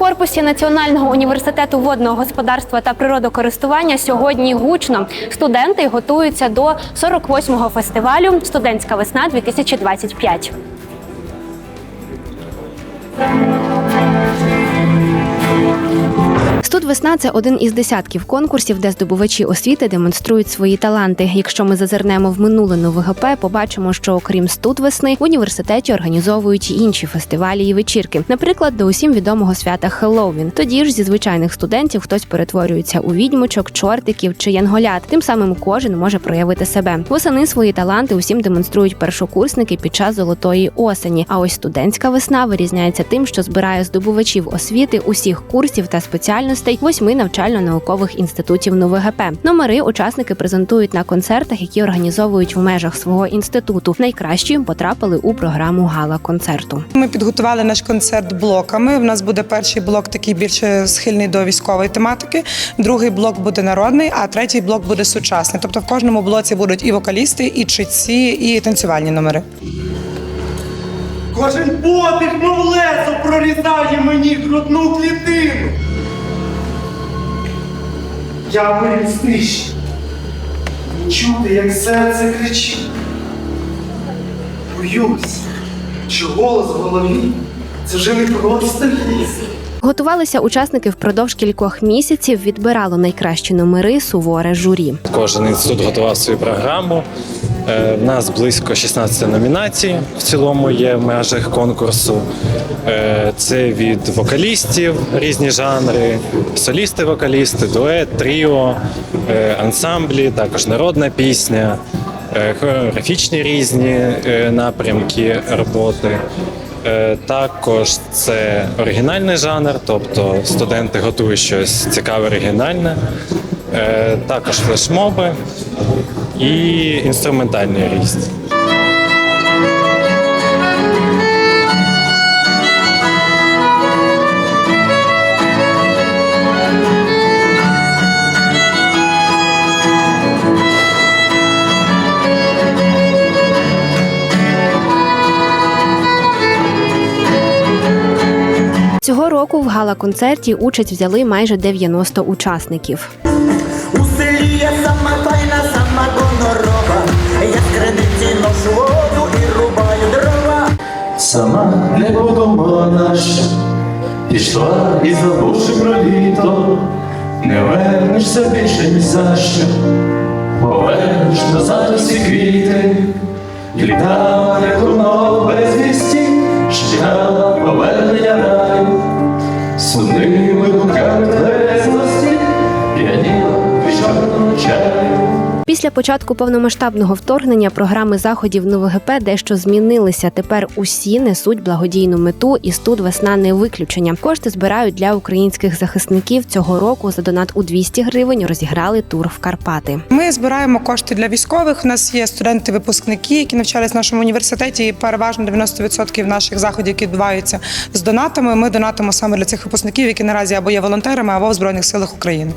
корпусі Національного університету водного господарства та природокористування сьогодні гучно. Студенти готуються до 48-го фестивалю Студентська весна 2025 Студвесна це один із десятків конкурсів, де здобувачі освіти демонструють свої таланти. Якщо ми зазирнемо в минуле ВГП, побачимо, що окрім студвесни в університеті організовують інші фестивалі і вечірки. Наприклад, до усім відомого свята Хеллоуін. Тоді ж зі звичайних студентів хтось перетворюється у відьмочок, чортиків чи янголят. Тим самим кожен може проявити себе. Восени свої таланти усім демонструють першокурсники під час золотої осені. А ось студентська весна вирізняється тим, що збирає здобувачів освіти усіх курсів та спеціальностей восьми навчально-наукових інститутів НУВГП. Номери учасники презентують на концертах, які організовують в межах свого інституту. Найкращі потрапили у програму гала концерту. Ми підготували наш концерт блоками. У нас буде перший блок такий більше схильний до військової тематики, другий блок буде народний, а третій блок буде сучасний. Тобто в кожному блоці будуть і вокалісти, і читці, і танцювальні номери. Кожен подих, мов лезо, прорізає мені грудну клітину. Я виріс нижче. Чути, як серце кричить. Боюсь, що голос в голові це вже не просто ліс. Готувалися учасники впродовж кількох місяців. Відбирало найкращі номери суворе журі. Кожен інститут готував свою програму. Е, В нас близько 16 номінацій в цілому є в межах конкурсу. Е, Це від вокалістів різні жанри, солісти-вокалісти, дует, тріо, е, ансамблі, також народна пісня, е, хореографічні різні е, напрямки роботи. Е, Також це оригінальний жанр, тобто студенти готують щось цікаве оригінальне. Е, Також флешмоби і інструментальний ріст. Цього року в гала-концерті участь взяли майже 90 учасників. У селі є сама файна, сама гонорова. Я з криниці ношу воду і рубаю дрова. Сама не подумала нащо, пішла і забувши про літо, не вернешся більше ні за що, повернеш назад усі квіти, і літала, як чекала повернення. Раю, сумними Після початку повномасштабного вторгнення програми заходів НУВГП дещо змінилися. Тепер усі несуть благодійну мету, і студ весна не виключення. Кошти збирають для українських захисників цього року. За донат у 200 гривень розіграли тур в Карпати. Ми збираємо кошти для військових. У нас є студенти-випускники, які навчались в нашому університеті. І переважно 90% наших заходів, які відбуваються з донатами. Ми донатимо саме для цих випускників, які наразі або є волонтерами, або в збройних силах України.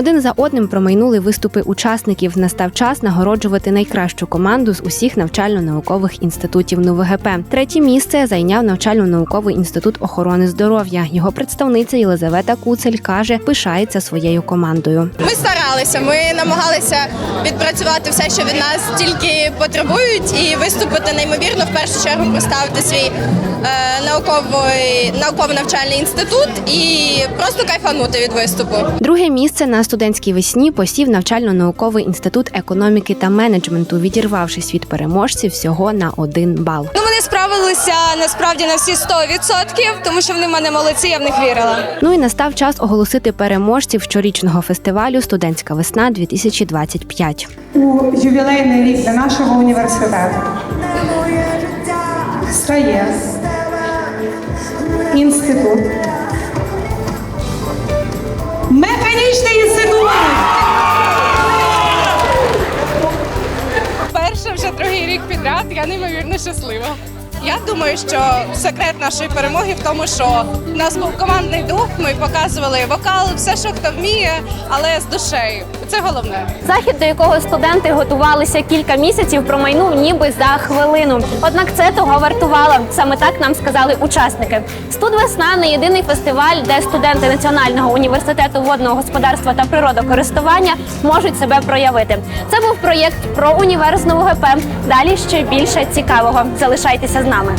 Один за одним промайнули виступи учасників. Настав час нагороджувати найкращу команду з усіх навчально-наукових інститутів НУВГП. Третє місце зайняв навчально-науковий інститут охорони здоров'я. Його представниця Єлизавета Куцель каже, пишається своєю командою. Ми старалися, ми намагалися відпрацювати все, що від нас тільки потребують, і виступити неймовірно в першу чергу представити свій е, науковий науково-навчальний інститут і просто кайфанути від виступу. Друге місце на студентській весні посів навчально-науковий інститут економіки та менеджменту, відірвавшись від переможців всього на один бал. Ну вони справилися насправді на всі 100%, тому що вони в мене молодці, я в них вірила. Ну і настав час оголосити переможців щорічного фестивалю Студентська весна 2025 У ювілейний рік для нашого університету стає інститут. Механічний інститут! Перше вже другий рік підряд. Я неймовірно щаслива. Я думаю, що секрет нашої перемоги в тому, що в нас був командний дух. Ми показували вокал, все, що хто вміє, але з душею. Це головне. Захід, до якого студенти готувалися кілька місяців, промайнув ніби за хвилину. Однак це того вартувало. Саме так нам сказали учасники. Студвесна не єдиний фестиваль, де студенти Національного університету водного господарства та природокористування можуть себе проявити. Це був проєкт про універ з УГП. Далі ще більше цікавого. Залишайтеся з нами.